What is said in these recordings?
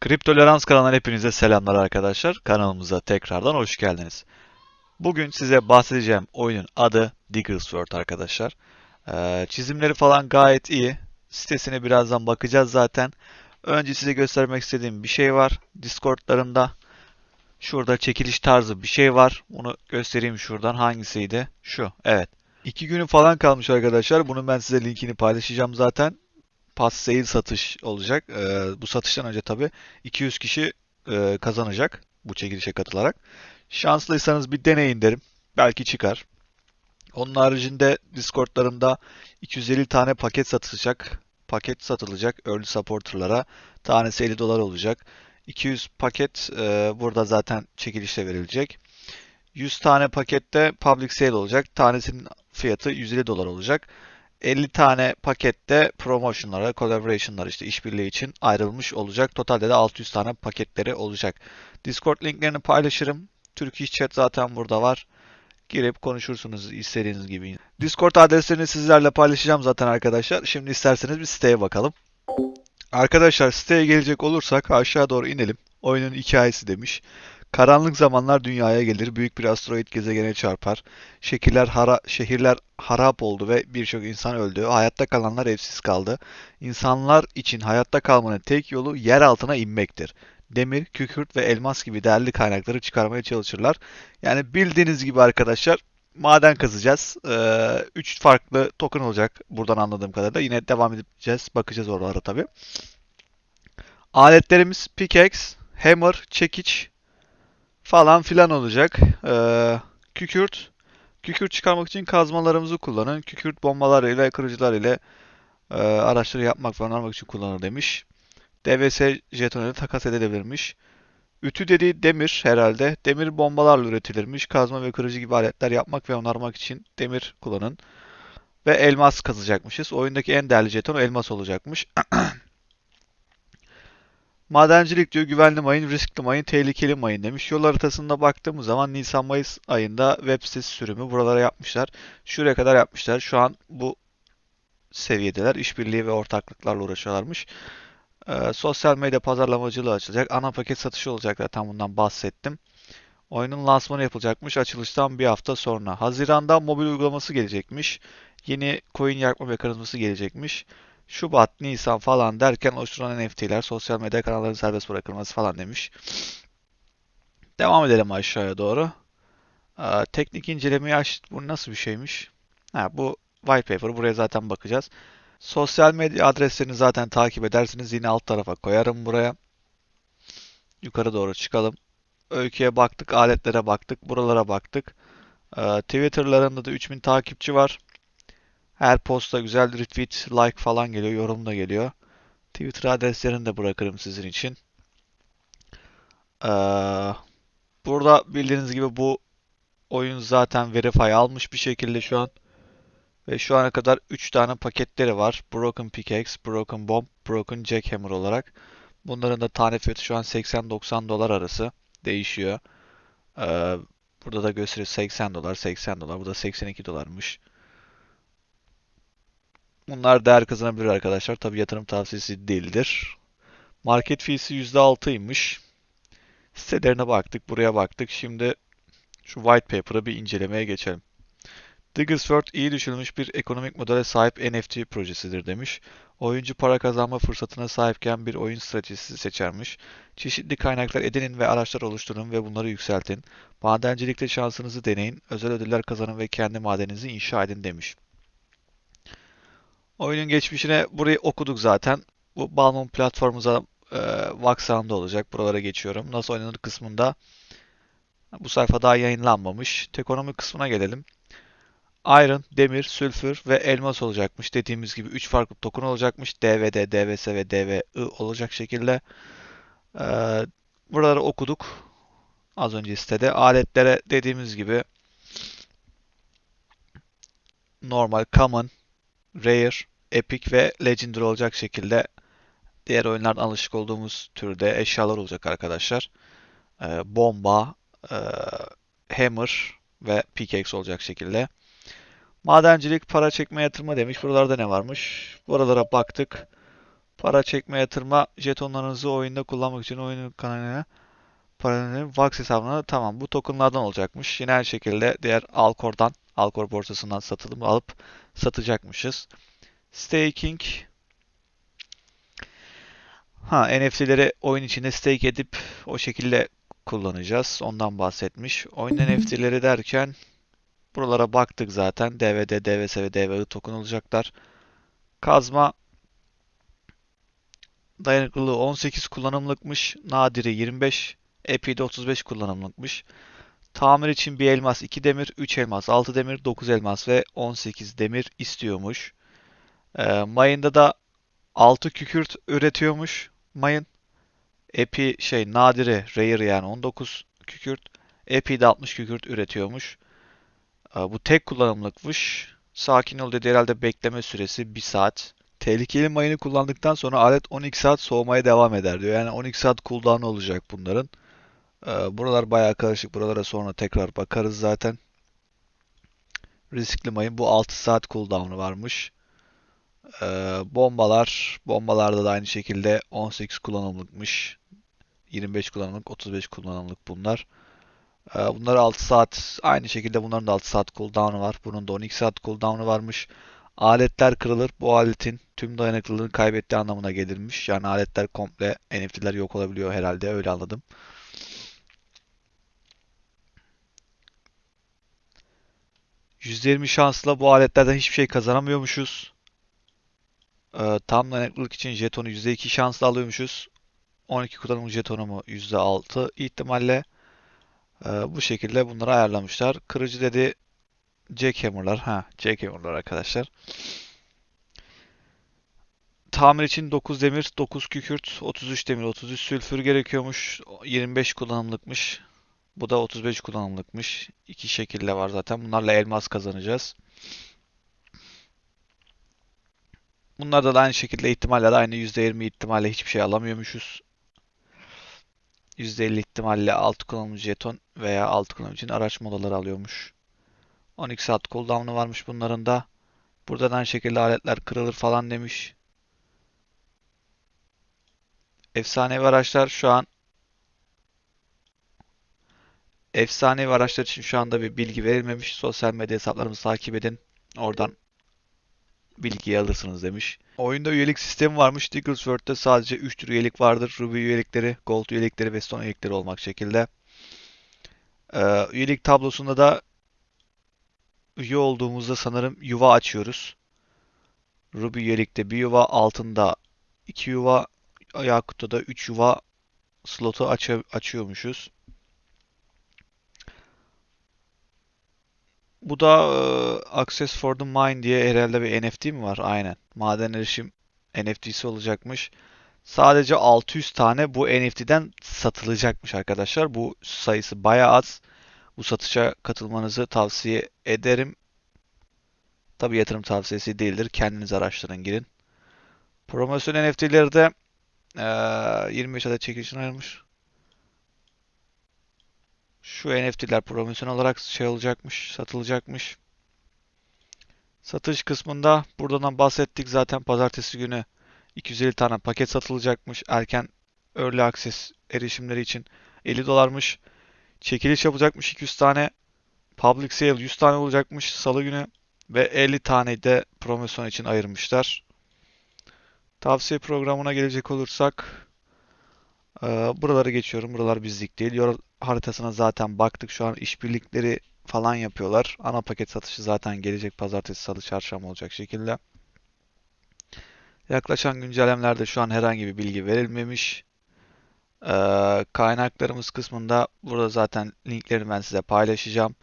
Kriptolerans kanalından hepinize selamlar arkadaşlar. Kanalımıza tekrardan hoş geldiniz. Bugün size bahsedeceğim oyunun adı Digger's World arkadaşlar. Ee, çizimleri falan gayet iyi. Sitesine birazdan bakacağız zaten. Önce size göstermek istediğim bir şey var. Discord'larında şurada çekiliş tarzı bir şey var. Onu göstereyim şuradan. Hangisiydi? Şu. Evet. İki günü falan kalmış arkadaşlar. Bunun ben size linkini paylaşacağım zaten. Pass sale satış olacak. Ee, bu satıştan önce tabii 200 kişi e, kazanacak bu çekilişe katılarak. Şanslıysanız bir deneyin derim. Belki çıkar. Onun haricinde Discord'larımda 250 tane paket satılacak. Paket satılacak early supporter'lara. Tanesi 50 dolar olacak. 200 paket e, burada zaten çekilişle verilecek. 100 tane pakette public sale olacak. Tanesinin fiyatı 150 dolar olacak. 50 tane pakette promotionlara, collaboration'lar işte işbirliği için ayrılmış olacak. Totalde de 600 tane paketleri olacak. Discord linklerini paylaşırım. Turkish chat zaten burada var. Girip konuşursunuz istediğiniz gibi. Discord adreslerini sizlerle paylaşacağım zaten arkadaşlar. Şimdi isterseniz bir siteye bakalım. Arkadaşlar siteye gelecek olursak aşağı doğru inelim. Oyunun hikayesi demiş. Karanlık zamanlar dünyaya gelir, büyük bir asteroid gezegene çarpar. Şehirler, hara şehirler harap oldu ve birçok insan öldü. Hayatta kalanlar evsiz kaldı. İnsanlar için hayatta kalmanın tek yolu yer altına inmektir. Demir, kükürt ve elmas gibi değerli kaynakları çıkarmaya çalışırlar. Yani bildiğiniz gibi arkadaşlar maden kazacağız. 3 farklı token olacak buradan anladığım kadarıyla. Yine devam edeceğiz. Bakacağız oralara tabii. Aletlerimiz pickaxe, hammer, çekiç, falan filan olacak. Ee, kükürt. Kükürt çıkarmak için kazmalarımızı kullanın. Kükürt bombaları ile kırıcılar ile e, araçları yapmak ve onarmak için kullanır demiş. DVS jetonu ile takas edilebilirmiş. Ütü dediği demir herhalde. Demir bombalarla üretilirmiş. Kazma ve kırıcı gibi aletler yapmak ve onarmak için demir kullanın. Ve elmas kazacakmışız. Oyundaki en değerli jeton elmas olacakmış. Madencilik diyor güvenli mayın, riskli mayın, tehlikeli mayın demiş. Yol haritasında baktığımız zaman Nisan-Mayıs ayında web sitesi sürümü buralara yapmışlar. Şuraya kadar yapmışlar. Şu an bu seviyedeler. İşbirliği ve ortaklıklarla uğraşıyorlarmış. Ee, sosyal medya pazarlamacılığı açılacak. Ana paket satışı olacak zaten bundan bahsettim. Oyunun lansmanı yapılacakmış açılıştan bir hafta sonra. Haziran'da mobil uygulaması gelecekmiş. Yeni coin yakma mekanizması gelecekmiş. Şubat, Nisan falan derken oluşturulan NFT'ler, sosyal medya kanallarının serbest bırakılması falan demiş. Devam edelim aşağıya doğru. Ee, teknik incelemeyi aç. Bu nasıl bir şeymiş? Ha, bu white paper. Buraya zaten bakacağız. Sosyal medya adreslerini zaten takip edersiniz. Yine alt tarafa koyarım buraya. Yukarı doğru çıkalım. Öyküye baktık, aletlere baktık, buralara baktık. Ee, Twitter'larında da 3000 takipçi var. Her posta güzel retweet, like falan geliyor, yorum da geliyor. Twitter adreslerini de bırakırım sizin için. Ee, burada bildiğiniz gibi bu oyun zaten verify almış bir şekilde şu an. Ve şu ana kadar 3 tane paketleri var. Broken Pickaxe, Broken Bomb, Broken Jackhammer olarak. Bunların da tane fiyatı şu an 80-90 dolar arası. Değişiyor. Ee, burada da gösteriyor 80 dolar, 80 dolar. Bu da 82 dolarmış. Bunlar değer kazanabilir arkadaşlar. Tabi yatırım tavsiyesi değildir. Market fee'si %6'ymış. Sitelerine baktık, buraya baktık. Şimdi şu white paper'ı bir incelemeye geçelim. Diggers World iyi düşünülmüş bir ekonomik modele sahip NFT projesidir demiş. Oyuncu para kazanma fırsatına sahipken bir oyun stratejisi seçermiş. Çeşitli kaynaklar edinin ve araçlar oluşturun ve bunları yükseltin. Madencilikte şansınızı deneyin, özel ödüller kazanın ve kendi madeninizi inşa edin demiş. Oyunun geçmişine burayı okuduk zaten. Bu Balmon platformumuza e, Vaxan'da olacak. Buralara geçiyorum. Nasıl oynanır kısmında bu sayfa daha yayınlanmamış. Tekonomi kısmına gelelim. Iron, demir, sülfür ve elmas olacakmış. Dediğimiz gibi 3 farklı token olacakmış. DVD, DVS ve DVI olacak şekilde. Ee, buraları okuduk. Az önce sitede. Aletlere dediğimiz gibi normal, common, rare, epic ve legendary olacak şekilde diğer oyunlardan alışık olduğumuz türde eşyalar olacak arkadaşlar. Ee, bomba, e, hammer ve pickaxe olacak şekilde. Madencilik, para çekme, yatırma demiş. Buralarda ne varmış? Buralara baktık. Para çekme yatırma jetonlarınızı oyunda kullanmak için oyunun kanalına paranın Vax hesabına tamam bu tokenlardan olacakmış. Yine aynı şekilde diğer Alcor'dan Alcor borsasından satılıp alıp satacakmışız. Staking Ha NFT'leri oyun içinde stake edip o şekilde kullanacağız. Ondan bahsetmiş. Oyun NFT'leri derken buralara baktık zaten. DVD, DVS ve DVI token olacaklar. Kazma dayanıklılığı 18 kullanımlıkmış. Nadiri 25. EP'de 35 kullanımlıkmış. Tamir için bir elmas 2 demir, 3 elmas, 6 demir, 9 elmas ve 18 demir istiyormuş. Ee, mayında da 6 kükürt üretiyormuş mayın. Epi şey nadire rare yani 19 kükürt. Epi de 60 kükürt üretiyormuş. Ee, bu tek kullanımlıkmış. Sakin ol dedi herhalde bekleme süresi 1 saat. Tehlikeli mayını kullandıktan sonra alet 12 saat soğumaya devam eder diyor. Yani 12 saat cooldown olacak bunların. Ee, buralar bayağı karışık. Buralara sonra tekrar bakarız zaten. Riskli mayın bu 6 saat cooldown'u varmış. Ee, bombalar, bombalarda da aynı şekilde 18 kullanımlıkmış. 25 kullanımlık, 35 kullanımlık bunlar. Ee, bunlar 6 saat, aynı şekilde bunların da 6 saat cooldown'u var. Bunun da 12 saat cooldown'u varmış. Aletler kırılır. Bu aletin tüm dayanıklılığını kaybettiği anlamına gelirmiş. Yani aletler komple NFT'ler yok olabiliyor herhalde öyle anladım. %20 şansla bu aletlerden hiçbir şey kazanamıyormuşuz. Ee, tam dayanıklılık için jetonu %2 şansla alıyormuşuz. 12 kullanımlık jetonumu %6 ihtimalle. Ee, bu şekilde bunları ayarlamışlar. Kırıcı dedi Jackhammer'lar. Ha, Jackhammer'lar arkadaşlar. Tamir için 9 demir, 9 kükürt, 33 demir, 33 sülfür gerekiyormuş. 25 kullanımlıkmış. Bu da 35 kullanımlıkmış. İki şekilde var zaten. Bunlarla elmas kazanacağız. Bunlarda da aynı şekilde ihtimalle de aynı %20 ihtimalle hiçbir şey alamıyormuşuz. %50 ihtimalle alt kullanımcı jeton veya alt kullanımcı için araç molaları alıyormuş. 12 saat cooldown'u varmış bunların da. Buradan aynı şekilde aletler kırılır falan demiş. Efsanevi araçlar şu an Efsanevi araçlar için şu anda bir bilgi verilmemiş. Sosyal medya hesaplarımızı takip edin. Oradan bilgiyi alırsınız demiş. Oyunda üyelik sistemi varmış. Digglesworth'te sadece 3 tür üyelik vardır. Ruby üyelikleri, Gold üyelikleri ve Stone üyelikleri olmak şekilde. Ee, üyelik tablosunda da üye olduğumuzda sanırım yuva açıyoruz. Ruby üyelikte bir yuva, altında iki yuva, Yakut'ta da 3 yuva slotu aç açıyormuşuz. Bu da e, Access for the Mine diye herhalde bir NFT mi var? Aynen. Maden erişim NFT'si olacakmış. Sadece 600 tane bu NFT'den satılacakmış arkadaşlar. Bu sayısı bayağı az. Bu satışa katılmanızı tavsiye ederim. Tabi yatırım tavsiyesi değildir. Kendiniz araştırın girin. Promosyon NFT'leri de e, 25 adet çekilişine ayrılmış. Şu NFT'ler promosyon olarak şey olacakmış, satılacakmış. Satış kısmında buradan bahsettik zaten pazartesi günü 250 tane paket satılacakmış. Erken Early Access erişimleri için 50 dolarmış. Çekiliş yapacakmış 200 tane. Public Sale 100 tane olacakmış salı günü. Ve 50 tane de promosyon için ayırmışlar. Tavsiye programına gelecek olursak buraları geçiyorum. Buralar bizlik değil. Haritasına zaten baktık. Şu an işbirlikleri falan yapıyorlar. Ana paket satışı zaten gelecek pazartesi, salı, çarşamba olacak şekilde. Yaklaşan güncellemelerde şu an herhangi bir bilgi verilmemiş. Ee, kaynaklarımız kısmında burada zaten linkleri ben size paylaşacağım.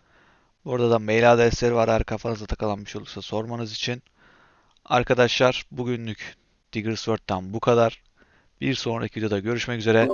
Burada da mail adresleri var eğer kafanıza takılan bir olursa sormanız için. Arkadaşlar bugünlük Diggersworth'tan bu kadar. Bir sonraki videoda görüşmek üzere.